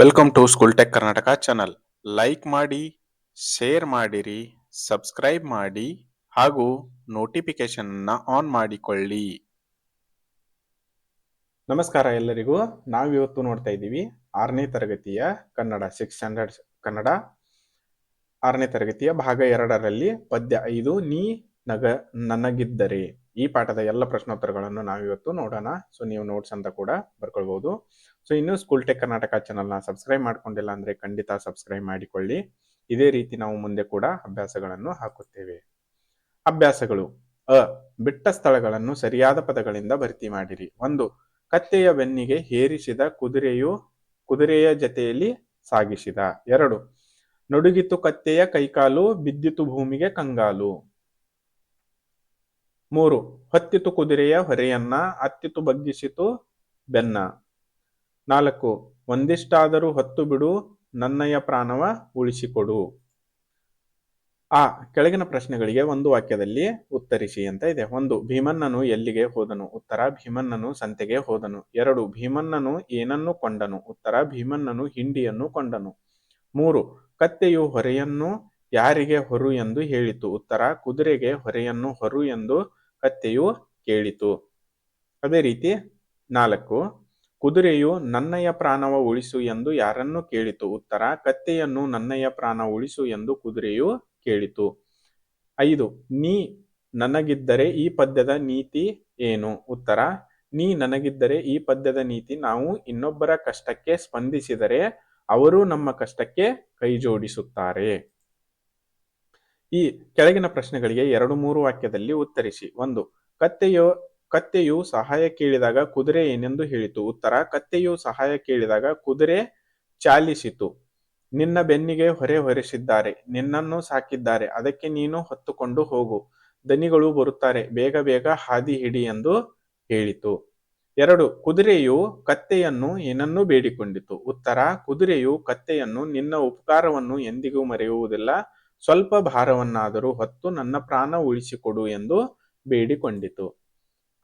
Welcome to school tech Karnataka channel like ಮಾಡಿ share ಮಾಡಿರಿ subscribe ಮಾಡಿ, ಹಾಗೂ ನೋಟಿಫಿಕೇಶನ್ ಆನ್ ಮಾಡಿಕೊಳ್ಳಿ. ನಮಸ್ಕಾರ ಎಲ್ಲರಿಗೂ. ನಾವಿವತ್ತು ನೋಡ್ತಾ ಇದ್ದೀವಿ ಆರನೇ ತರಗತಿಯ ಕನ್ನಡ ಸಿಕ್ಸ್ ಸ್ಟ್ಯಾಂಡರ್ಡ್ ಕನ್ನಡ. ಆರನೇ ತರಗತಿಯ ಭಾಗ ಎರಡರಲ್ಲಿ ಪದ್ಯ ಐದು, ನೀ ನಗ ನನಗಿದ್ದರೆ. ಈ ಪಾಠದ ಎಲ್ಲ ಪ್ರಶ್ನೋತ್ತರಗಳನ್ನು ನಾವಿವತ್ತು ನೋಡೋಣ. ಸೊ ನೀವು ನೋಟ್ಸ್ ಅಂತ ಕೂಡ ಬರ್ಕೊಳ್ಬಹುದು ಸೊ ಇನ್ನು ಸ್ಕೂಲ್ ಟೆಕ್ ಕರ್ನಾಟಕ ಚಾನಲ್ನ ಸಬ್ಸ್ಕ್ರೈಬ್ ಮಾಡ್ಕೊಂಡಿಲ್ಲ ಅಂದ್ರೆ ಖಂಡಿತ ಸಬ್ಸ್ಕ್ರೈಬ್ ಮಾಡಿಕೊಳ್ಳಿ. ಇದೇ ರೀತಿ ನಾವು ಮುಂದೆ ಕೂಡ ಅಭ್ಯಾಸಗಳನ್ನು ಹಾಕುತ್ತೇವೆ. ಅಭ್ಯಾಸಗಳು. ಅ. ಬಿಟ್ಟ ಸ್ಥಳಗಳನ್ನು ಸರಿಯಾದ ಪದಗಳಿಂದ ಭರ್ತಿ ಮಾಡಿರಿ. ಒಂದು. ಕತ್ತೆಯ ಬೆನ್ನಿಗೆ ಹೇರಿಸಿದ ಕುದುರೆಯು ಕುದುರೆಯ ಜತೆಯಲ್ಲಿ ಸಾಗಿಸಿದ. ಎರಡು. ನಡುಗಿತು ಕತ್ತೆಯ ಕೈಕಾಲು, ಬಿದ್ದಿತು ಭೂಮಿಗೆ ಕಂಗಾಲು. ಮೂರು ಹೊತ್ತಿತು ಕುದುರೆಯ ಹೊರೆಯನ್ನ ಅತ್ತಿತು ಬಗ್ಗಿಸಿತು ಬೆನ್ನ. ನಾಲ್ಕು, ಒಂದಿಷ್ಟಾದರೂ ಹೊತ್ತು ಬಿಡು, ನನ್ನಯ ಪ್ರಾಣವ ಉಳಿಸಿಕೊಡು. ಆ, ಕೆಳಗಿನ ಪ್ರಶ್ನೆಗಳಿಗೆ ಒಂದು ವಾಕ್ಯದಲ್ಲಿ ಉತ್ತರಿಸಿ ಅಂತ ಇದೆ. ಒಂದು, ಭೀಮನ್ನನು ಎಲ್ಲಿಗೆ ಹೋದನು? ಉತ್ತರ, ಭೀಮನ್ನನು ಸಂತೆಗೆ ಹೋದನು. ಎರಡು, ಭೀಮನ್ನನು ಏನನ್ನು ಕೊಂಡನು? ಉತ್ತರ, ಭೀಮನ್ನನು ಹಿಂಡಿಯನ್ನು ಕೊಂಡನು. ಮೂರು, ಕತ್ತೆಯು ಹೊರೆಯನ್ನು ಯಾರಿಗೆ ಹೊರು ಎಂದು ಹೇಳಿತು? ಉತ್ತರ, ಕುದುರೆಗೆ ಹೊರೆಯನ್ನು ಹೊರು ಎಂದು ಕತ್ತೆಯು ಕೇಳಿತು. ಅದೇ ರೀತಿ ನಾಲ್ಕು, ಕುದುರೆಯು ನನ್ನಯ ಪ್ರಾಣವ ಉಳಿಸು ಎಂದು ಯಾರನ್ನು ಕೇಳಿತು? ಉತ್ತರ, ಕತ್ತೆಯನ್ನು ನನ್ನಯ ಪ್ರಾಣ ಉಳಿಸು ಎಂದು ಕುದುರೆಯು ಕೇಳಿತು. ಐದು, ನೀ ನನಗಿದ್ದರೆ ಈ ಪದ್ಯದ ನೀತಿ ಏನು? ಉತ್ತರ, ನೀ ನನಗಿದ್ದರೆ ಈ ಪದ್ಯದ ನೀತಿ ನಾವು ಇನ್ನೊಬ್ಬರ ಕಷ್ಟಕ್ಕೆ ಸ್ಪಂದಿಸಿದರೆ ಅವರು ನಮ್ಮ ಕಷ್ಟಕ್ಕೆ ಕೈ ಜೋಡಿಸುತ್ತಾರೆ ಈ ಕೆಳಗಿನ ಪ್ರಶ್ನೆಗಳಿಗೆ ಎರಡು ಮೂರು ವಾಕ್ಯದಲ್ಲಿ ಉತ್ತರಿಸಿ. ಒಂದು, ಕತ್ತೆಯು ಕತ್ತೆಯು ಸಹಾಯ ಕೇಳಿದಾಗ ಕುದುರೆ ಏನೆಂದು ಹೇಳಿತು. ಉತ್ತರ, ಕತ್ತೆಯು ಸಹಾಯ ಕೇಳಿದಾಗ ಕುದುರೆ ಚಾಲಿಸಿತು. ನಿನ್ನ ಬೆನ್ನಿಗೆ ಹೊರೆ ಹೊರಿಸಿದ್ದಾರೆ. ನಿನ್ನನ್ನು ಸಾಕಿದ್ದಾರೆ. ಅದಕ್ಕೆ ನೀನು ಹೊತ್ತುಕೊಂಡು ಹೋಗು. ದನಿಗಳು ಬರುತ್ತಾರೆ. ಬೇಗ ಬೇಗ ಹಾದಿ ಹಿಡಿ ಎಂದು ಹೇಳಿತು. ಎರಡು, ಕುದುರೆಯು ಕತ್ತೆಯನ್ನು ಏನನ್ನೂ ಬೇಡಿಕೊಂಡಿತು. ಉತ್ತರ, ಕುದುರೆಯು ಕತ್ತೆಯನ್ನು ನಿನ್ನ ಉಪಕಾರವನ್ನು ಎಂದಿಗೂ ಮರೆಯುವುದಿಲ್ಲ. ಸ್ವಲ್ಪ ಭಾರವನ್ನಾದರೂ ಹೊತ್ತು ನನ್ನ ಪ್ರಾಣ ಉಳಿಸಿಕೊಡು ಎಂದು ಬೇಡಿಕೊಂಡಿತು.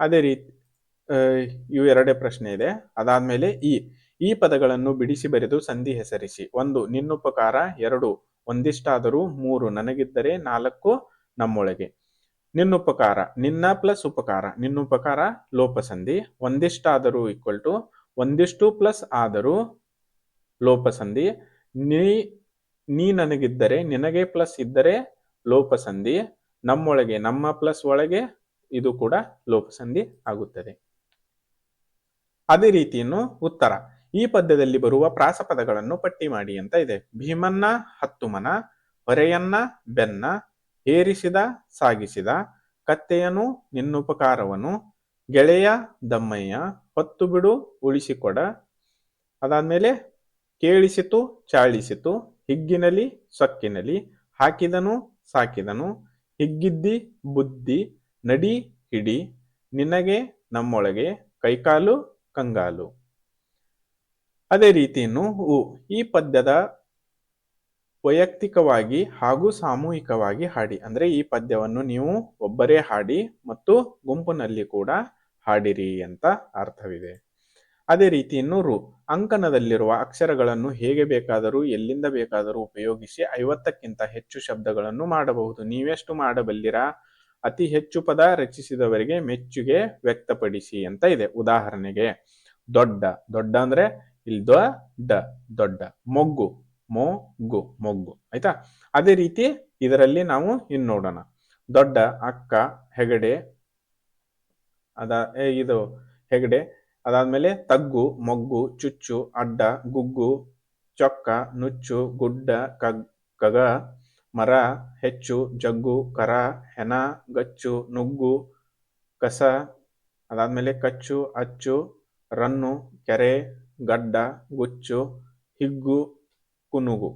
ಅದೇ ರೀತಿ ಇವು ಎರಡೇ ಪ್ರಶ್ನೆ ಇದೆ. ಅದಾದ್ಮೇಲೆ ಈ ಈ ಪದಗಳನ್ನು ಬಿಡಿಸಿ ಬರೆದು ಸಂಧಿ ಹೆಸರಿಸಿ. ಒಂದು, ನಿನ್ನುಪಕಾರ. ಎರಡು, ಒಂದಿಷ್ಟಾದರೂ. ಮೂರು, ನನಗಿದ್ದರೆ. ನಾಲ್ಕು, ನಮ್ಮೊಳಗೆ. ನಿನ್ನುಪಕಾರ. ನಿನ್ನ ಪ್ಲಸ್ ಉಪಕಾರ. ನಿನ್ನುಪಕಾರ, ಲೋಪಸಂಧಿ. ಒಂದಿಷ್ಟಾದರೂ ಈಕ್ವಲ್ ಟು, ಒಂದಿಷ್ಟು ಪ್ಲಸ್ ಆದರೂ ಲೋಪಸಂಧಿ. ನೀ ನೀ ನನಗಿದ್ದರೆ, ನಿನಗೆ ಪ್ಲಸ್ ಇದ್ದರೆ ಲೋಪಸಂಧಿ, ನಮ್ಮೊಳಗೆ, ನಮ್ಮ ಪ್ಲಸ್ ಒಳಗೆ ಇದು ಕೂಡ ಲೋಪಸಂಧಿ ಆಗುತ್ತದೆ. ಅದೇ ರೀತಿಯನ್ನು ಉತ್ತರ. ಈ ಪದ್ಯದಲ್ಲಿ ಬರುವ ಪ್ರಾಸಪದಗಳನ್ನು ಪಟ್ಟಿ ಮಾಡಿ ಅಂತ ಇದೆ. ಭೀಮನ್ನ, ಹತ್ತುಮನ, ಹೊರೆಯನ್ನ, ಬೆನ್ನ ಏರಿಸಿದ ಸಾಗಿಸಿದ, ಕತ್ತೆಯನು, ನಿನ್ನುಪಕಾರವನು, ಗೆಳೆಯ, ದಮ್ಮಯ್ಯ, ಹೊತ್ತು ಬಿಡು, ಉಳಿಸಿಕೊಡ, ಅದಾದ್ಮೇಲೆ ಕೇಳಿಸಿತು, ಚಾಳಿಸಿತು ಹಿಗ್ಗಿನಲಿ ಸೊಕ್ಕಿನಲಿ, ಹಾಕಿದನು ಸಾಕಿದನು, ಹಿಗ್ಗಿದ್ದಿ ಬುದ್ಧಿ ನಡಿ ಹಿಡಿ, ನಿನಗೆ ನಮ್ಮೊಳಗೆ ಕೈಕಾಲು ಕಂಗಾಲು. ಅದೇ ರೀತಿಯನ್ನು ಈ ಪದ್ಯದ ವೈಯಕ್ತಿಕವಾಗಿ ಹಾಗೂ ಸಾಮೂಹಿಕವಾಗಿ ಹಾಡಿ. ಅಂದ್ರೆ ಈ ಪದ್ಯವನ್ನು ನೀವು ಒಬ್ಬರೇ ಹಾಡಿ ಮತ್ತು ಗುಂಪಿನಲ್ಲಿ ಕೂಡ ಹಾಡಿರಿ ಅಂತ ಅರ್ಥವಿದೆ. ಅದೇ ರೀತಿ ಇನ್ನು ಅಂಕಣದಲ್ಲಿರುವ ಅಕ್ಷರಗಳನ್ನು ಹೇಗೆ ಬೇಕಾದರೂ, ಎಲ್ಲಿಂದ ಬೇಕಾದರೂ ಉಪಯೋಗಿಸಿ ಐವತ್ತಕ್ಕಿಂತ ಹೆಚ್ಚು ಶಬ್ದಗಳನ್ನು ಮಾಡಬಹುದು. ನೀವೆಷ್ಟು ಮಾಡಬಲ್ಲಿರಾ? ಅತಿ ಹೆಚ್ಚು ಪದ ರಚಿಸಿದವರಿಗೆ ಮೆಚ್ಚುಗೆ ವ್ಯಕ್ತಪಡಿಸಿ ಅಂತ ಇದೆ. ಉದಾಹರಣೆಗೆ, ದೊಡ್ಡ ದೊಡ್ಡ ಅಂದ್ರೆ ಇಲ್ಲಿ ಡ, ದೊಡ್ಡ, ಮೊಗ್ಗು ಮೊಗ್ಗು ಮೊಗ್ಗು, ಆಯ್ತಾ? ಅದೇ ರೀತಿ ಇದರಲ್ಲಿ ನಾವು ಇನ್ನು ನೋಡೋಣ. ದೊಡ್ಡ, ಅಕ್ಕ, ಹೆಗಡೆ, ಅದ ಇದು, ಹೆಗಡೆ ಅದಾದ್ಮೇಲೆ ತಗ್ಗು, ಮೊಗ್ಗು, ಚುಚ್ಚು, ಅಡ್ಡ, ಗುಗ್ಗು, ಚೊಕ್ಕ, ನುಚ್ಚು, ಗುಡ್ಡ, ಕಗ್, ಕಗ, ಮರ, ಹೆಚ್ಚು, ಜಗ್ಗು, ಕರ ಹೆನ ಗಚ್ಚು, ನುಗ್ಗು, ಕಸ, ಅದಾದ್ಮೇಲೆ ಕಚ್ಚು, ಅಚ್ಚು, ರನ್ನು, ಕೆರೆ, ಗಡ್ಡ, ಗುಚ್ಚು, ಹಿಗ್ಗು, ಕುನುಗು.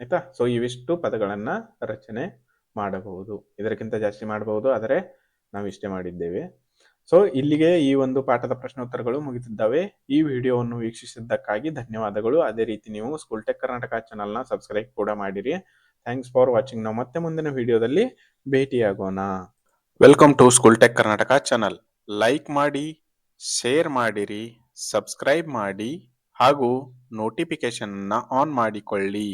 ಆಯ್ತಾ? ಸೊ ಇವಿಷ್ಟು ಪದಗಳನ್ನು ರಚನೆ ಮಾಡಬಹುದು. ಇದಕ್ಕಿಂತ ಜಾಸ್ತಿ ಮಾಡಬಹುದು, ಆದರೆ ನಾವು ಇಷ್ಟೇ ಮಾಡಿದ್ದೇವೆ. ಸೊ ಇಲ್ಲಿಗೆ ಈ ಒಂದು ಪಾಠದ ಪ್ರಶ್ನೋತ್ತರಗಳು ಮುಗಿದಿದ್ದಾವೆ. ಈ ವಿಡಿಯೋವನ್ನು ವೀಕ್ಷಿಸಿದ್ದಕ್ಕಾಗಿ ಧನ್ಯವಾದಗಳು. ಅದೇ ರೀತಿ ನೀವು ಸ್ಕೂಲ್ ಟೆಕ್ ಕರ್ನಾಟಕ ಚಾನಲ್ನ ಸಬ್ಸ್ಕ್ರೈಬ್ ಕೂಡ ಮಾಡಿರಿ. ಥ್ಯಾಂಕ್ಸ್ ಫಾರ್ ವಾಚಿಂಗ್ ನಾವು ಮತ್ತೆ ಮುಂದಿನ ವಿಡಿಯೋದಲ್ಲಿ ಭೇಟಿಯಾಗೋಣ. Welcome to school tech Karnataka channel like ಮಾಡಿ ಶೇರ್ ಮಾಡಿರಿ ಸಬ್ಸ್ಕ್ರೈಬ್ ಮಾಡಿ ಹಾಗೂ ನೋಟಿಫಿಕೇಶನ್ನ ಆನ್ ಮಾಡಿಕೊಳ್ಳಿ.